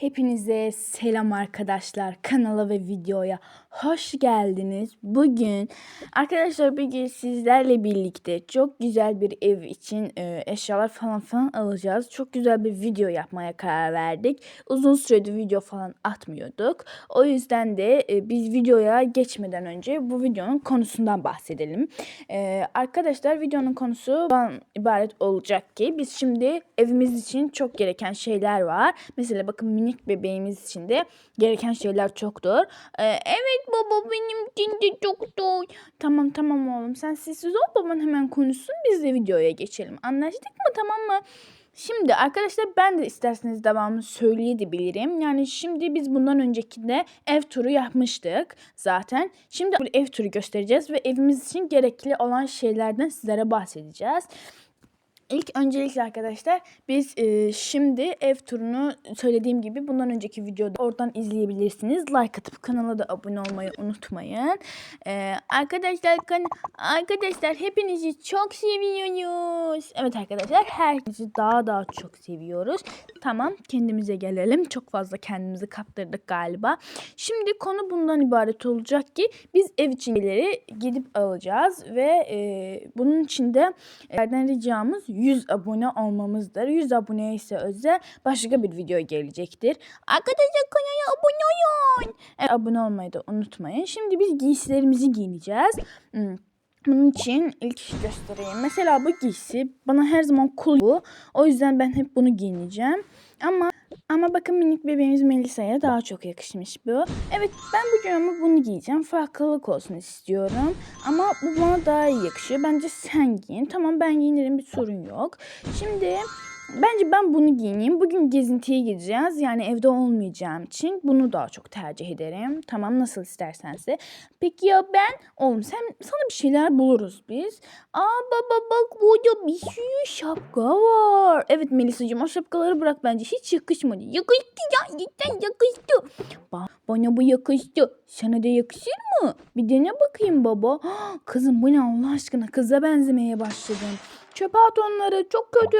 Hepinize selam arkadaşlar. Kanala ve videoya hoş geldiniz. Bugün arkadaşlar bugün sizlerle birlikte çok güzel bir ev için e, eşyalar falan falan alacağız. Çok güzel bir video yapmaya karar verdik. Uzun süredir video falan atmıyorduk. O yüzden de e, biz videoya geçmeden önce bu videonun konusundan bahsedelim. E, arkadaşlar videonun konusu ibaret olacak ki biz şimdi evimiz için çok gereken şeyler var. Mesela bakın minik bebeğimiz için de gereken şeyler çoktur. Ee, evet baba benim için de çoktur. Tamam tamam oğlum sen sessiz ol baban hemen konuşsun biz de videoya geçelim. Anlaştık mı tamam mı? Şimdi arkadaşlar ben de isterseniz devamını söyleyebilirim. Yani şimdi biz bundan öncekinde ev turu yapmıştık zaten. Şimdi bir ev turu göstereceğiz ve evimiz için gerekli olan şeylerden sizlere bahsedeceğiz. İlk öncelikle arkadaşlar biz e, şimdi ev turunu söylediğim gibi bundan önceki videoda oradan izleyebilirsiniz. Like atıp kanala da abone olmayı unutmayın. E, arkadaşlar kan arkadaşlar hepinizi çok seviyoruz. Evet arkadaşlar herkesi daha daha çok seviyoruz. Tamam kendimize gelelim. Çok fazla kendimizi kaptırdık galiba. Şimdi konu bundan ibaret olacak ki biz ev içinleri gidip alacağız ve e, bunun için de yerden ricamız 100 abone olmamızdır. 100 abone ise özel başka bir video gelecektir. Arkadaşlar kanala abone olun. Evet, abone olmayı da unutmayın. Şimdi biz giysilerimizi giyineceğiz. Hmm. Bunun için ilk göstereyim. Mesela bu giysi bana her zaman cool. O yüzden ben hep bunu giyineceğim. Ama ama bakın minik bebeğimiz Melisa'ya daha çok yakışmış bu. Evet ben bu dönemde bunu giyeceğim. Farklılık olsun istiyorum. Ama bu bana daha iyi yakışıyor. Bence sen giyin. Tamam ben giyinirim bir sorun yok. Şimdi Bence ben bunu giyineyim. Bugün gezintiye gideceğiz. Yani evde olmayacağım için bunu daha çok tercih ederim. Tamam nasıl istersense. Peki ya ben? Oğlum sen sana bir şeyler buluruz biz. Aa baba bak burada bir sürü şapka var. Evet Melisa'cığım o şapkaları bırak bence. Hiç yakışmadı. Yakıştı ya. Cidden yakıştı. Ba bana bu yakıştı. Sana da yakışır mı? Bir dene bakayım baba. Kızım bu ne Allah aşkına? Kıza benzemeye başladın. Çöpe at onları. Çok kötü.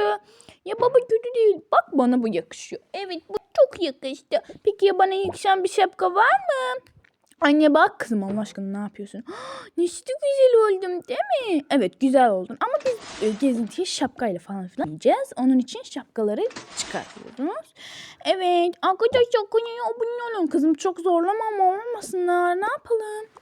Ya baba kötü değil. Bak bana bu yakışıyor. Evet bu çok yakıştı. Peki ya bana yakışan bir şapka var mı? Anne bak kızım Allah aşkına ne yapıyorsun? ne güzel oldum değil mi? Evet güzel oldun ama biz e, gezintiye şapkayla falan filan gideceğiz. Onun için şapkaları çıkartıyoruz. Evet arkadaşlar kanala abone olun. Kızım çok zorlama ama olmasınlar. Ne yapalım?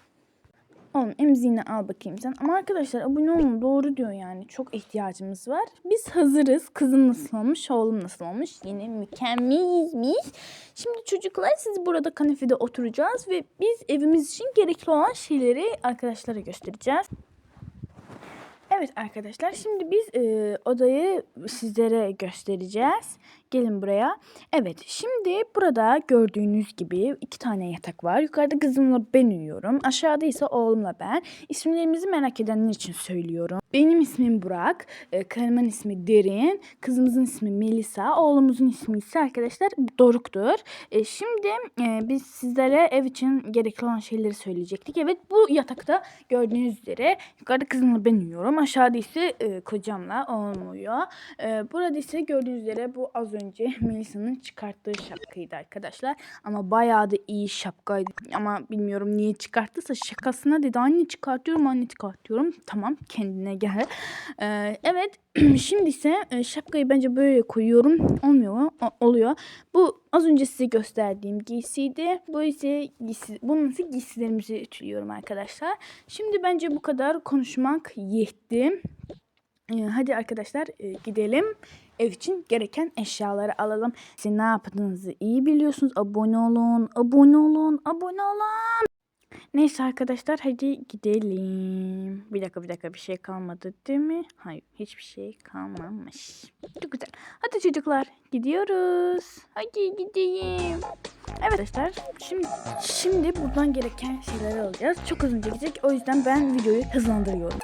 Oğlum emziğini al bakayım sen. Ama arkadaşlar abone olun doğru diyor yani. Çok ihtiyacımız var. Biz hazırız. Kızım nasıl olmuş, oğlum nasıl olmuş. Yine mükemmeliz biz. Şimdi çocuklar siz burada kanepede oturacağız ve biz evimiz için gerekli olan şeyleri arkadaşlara göstereceğiz. Evet arkadaşlar şimdi biz e, odayı sizlere göstereceğiz. Gelin buraya. Evet şimdi burada gördüğünüz gibi iki tane yatak var. Yukarıda kızımla ben uyuyorum. Aşağıda ise oğlumla ben. İsimlerimizi merak edenler için söylüyorum. Benim ismim Burak. E, karımın ismi Derin. Kızımızın ismi Melisa. Oğlumuzun ismi ise arkadaşlar Doruk'tur. E, şimdi e, biz sizlere ev için gerekli olan şeyleri söyleyecektik. Evet bu yatakta gördüğünüz üzere yukarıda kızımla ben uyuyorum. Aşağıda ise kocamla oğlum uyuyor. Burada ise gördüğünüz üzere bu az Melisa'nın çıkarttığı şapkaydı arkadaşlar. Ama bayağı da iyi şapkaydı. Ama bilmiyorum niye çıkarttıysa şakasına dedi. Anne çıkartıyorum anne çıkartıyorum. Tamam kendine gel. Ee, evet şimdi ise e, şapkayı bence böyle koyuyorum. Olmuyor mu? Oluyor. Bu az önce size gösterdiğim giysiydi. Bu ise giysi, bunun ise giysilerimizi ütülüyorum arkadaşlar. Şimdi bence bu kadar konuşmak yetti. Ee, hadi arkadaşlar e, gidelim. Ev için gereken eşyaları alalım. Siz ne yaptığınızı iyi biliyorsunuz. Abone olun, abone olun, abone olun. Neyse arkadaşlar hadi gidelim. Bir dakika bir dakika bir şey kalmadı değil mi? Hayır hiçbir şey kalmamış. Çok güzel. Hadi çocuklar gidiyoruz. Hadi gidelim. Evet arkadaşlar şimdi, şimdi buradan gereken şeyleri alacağız. Çok uzun çekecek o yüzden ben videoyu hızlandırıyorum.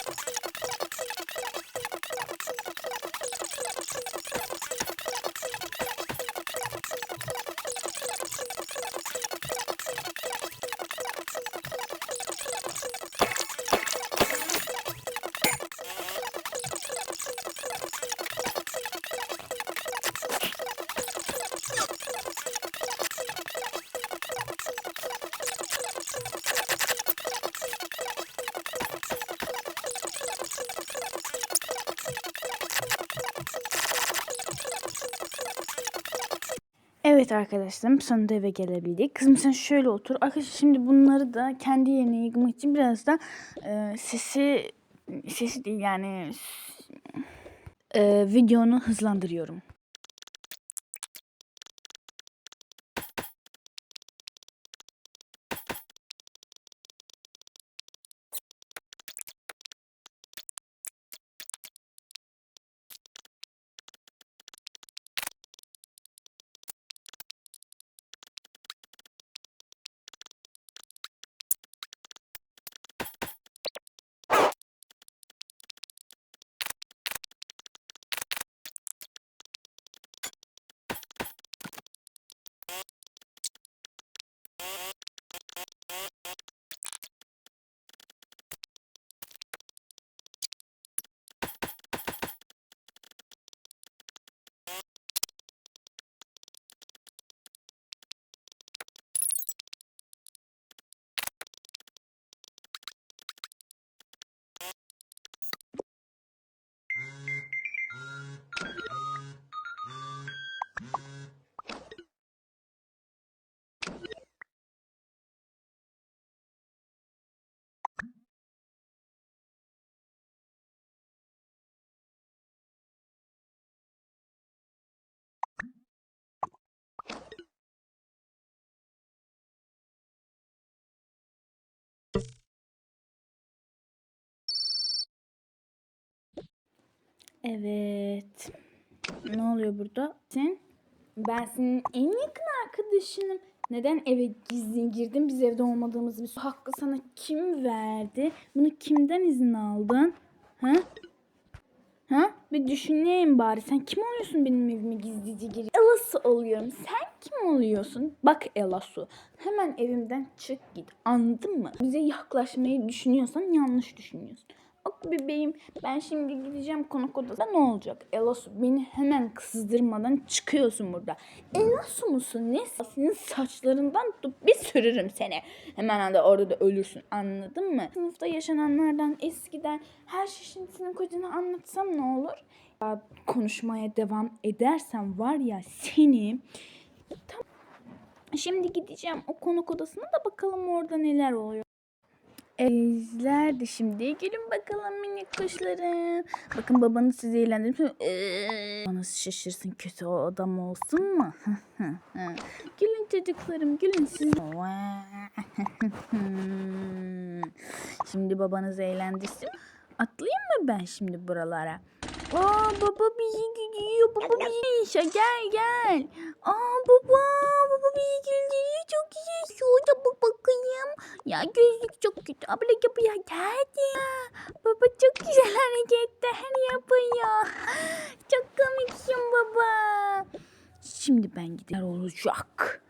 Evet arkadaşlarım sonunda eve gelebildik. Kızım sen şöyle otur. Arkadaşlar şimdi bunları da kendi yerine yıkmak için biraz da e, sesi sesi değil yani e, videonu hızlandırıyorum. Evet. Ne oluyor burada? Sen? Ben senin en yakın arkadaşınım. Neden eve gizli girdin? Biz evde olmadığımız bir hakkı sana kim verdi? Bunu kimden izin aldın? Ha? Ha? Bir düşüneyim bari. Sen kim oluyorsun benim evime gizlice gir? Elası oluyorum. Sen kim oluyorsun? Bak Elasu. Hemen evimden çık git. Anladın mı? Bize yaklaşmayı düşünüyorsan yanlış düşünüyorsun. Bak bebeğim ben şimdi gideceğim konuk odasına ne olacak? Elasu beni hemen kızdırmadan çıkıyorsun burada. Elasu musun? Ne? Senin saçlarından tutup bir sürürüm seni. Hemen de orada da ölürsün anladın mı? Sınıfta yaşananlardan eskiden her şey şimdi senin kocana anlatsam ne olur? Ya, konuşmaya devam edersen var ya seni Tamam. Şimdi gideceğim o konuk odasına da bakalım orada neler oluyor. Ezlerdi şimdi. Gülün bakalım minik kuşlarım. Bakın babanız sizi eğlendirmiş. Ee, Babanız şaşırsın kötü o adam olsun mu? gülün çocuklarım gülün siz. şimdi babanız eğlendirsin. Atlayayım mı ben şimdi buralara? Aa baba bizi gidiyor. Baba bizi işe gel gel. Aa baba baba bizi güldürüyor. Çok güzel. Şurada bak bakayım. Ya gözlük çok kötü. Abla yapıyor. Geldi. Baba çok güzel hareketler yapıyor. Çok komiksin baba. Şimdi ben gider olacak.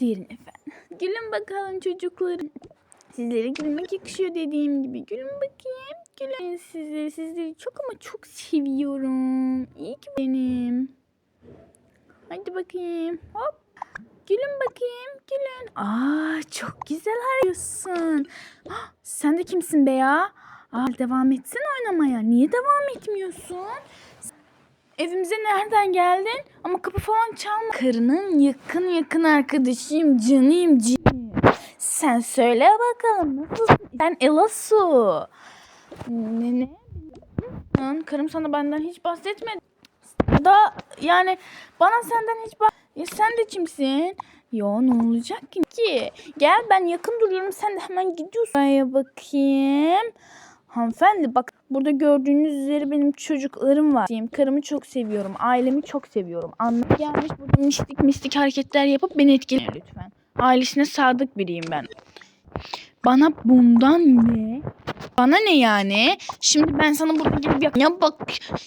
Derin efendim. Gülün bakalım çocuklarım. Sizlere gülmek yakışıyor dediğim gibi. Gülün bakayım. Gülün size. Sizleri çok ama çok seviyorum. İyi ki benim. Hadi bakayım. Hop. Gülün bakayım. Gülün. Aa çok güzel arıyorsun. Ah, Sen de kimsin be ya? Aa, devam etsin oynamaya. Niye devam etmiyorsun? Evimize nereden geldin? Ama kapı falan çalma. Karının yakın yakın arkadaşıyım. Canıyım canım. Sen söyle bakalım nasılsın? Sen Elasu. Ne ne? Lan karım sana benden hiç bahsetmedi. Da yani bana senden hiç bah... Ya sen de kimsin? Ya ne olacak ki? ki? Gel ben yakın duruyorum sen de hemen gidiyorsun. Buraya bakayım. Hanımefendi bak burada gördüğünüz üzere benim çocuklarım var. Karımı çok seviyorum. Ailemi çok seviyorum. Anlık gelmiş burada mistik mistik hareketler yapıp beni etkileyin lütfen. Ailesine sadık biriyim ben. Bana bundan ne? Bana ne yani? Şimdi ben sana burada gelip yak- ya bak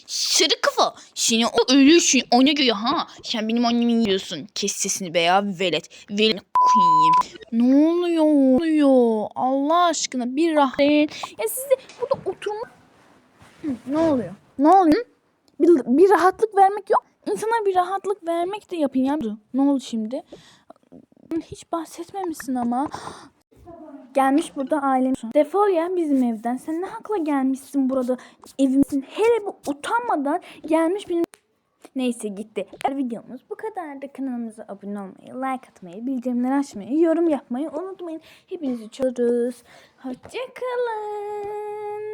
sarı kafa. Seni o ölürsün ona göre ha. Sen benim annemi yiyorsun. Kes sesini be ya velet. Velet koyayım. Ne oluyor? Ne oluyor? Allah aşkına bir rahat. Ya siz de burada oturma. Hı, ne oluyor? Ne oluyor? Bir, bir rahatlık vermek yok. İnsana bir rahatlık vermek de yapın ya. Ne oldu şimdi? Hiç bahsetmemişsin ama. Gelmiş burada ailem. Defol ya bizim evden. Sen ne hakla gelmişsin burada evimizin. Hele bu utanmadan gelmiş benim Neyse gitti. Eğer videomuz bu kadardı. Kanalımıza abone olmayı, like atmayı, bildirimleri açmayı, yorum yapmayı unutmayın. Hepinizi çağırırız. Hoşçakalın.